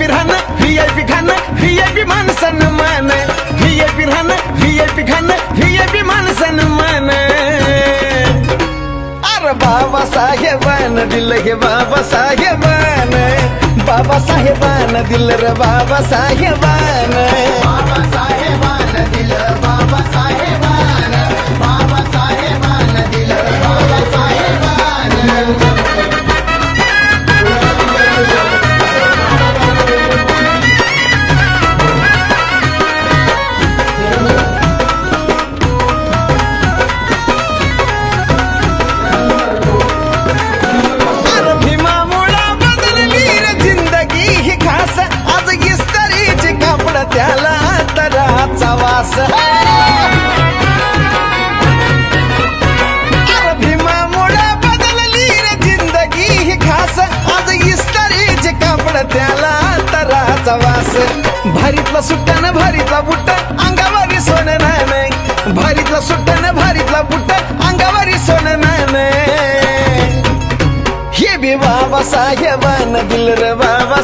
V I P खाणं V I P माणसानं मान व्ही आय पी राहणं व्ही आय पी खाणं व्ही आय पी माणसानं मान अरे बाबा साहेबान दिलं हे बाबा साहेबान. बाबा साहेबान दिलं रे बाबा साहेबान. तराचा वास बदलली रे जिंदगी ही खास. आज इस्त्रीची कापड त्याला तराचा वास. भारीतला सुट्टानं भारीतला बुट्ट अंगावरी सोनं नाही भारीतला सुट्टानं भारीतला बुट्ट अंगावरी सोनं नाही हे बी बाबा साहेबान दिल रे बाबा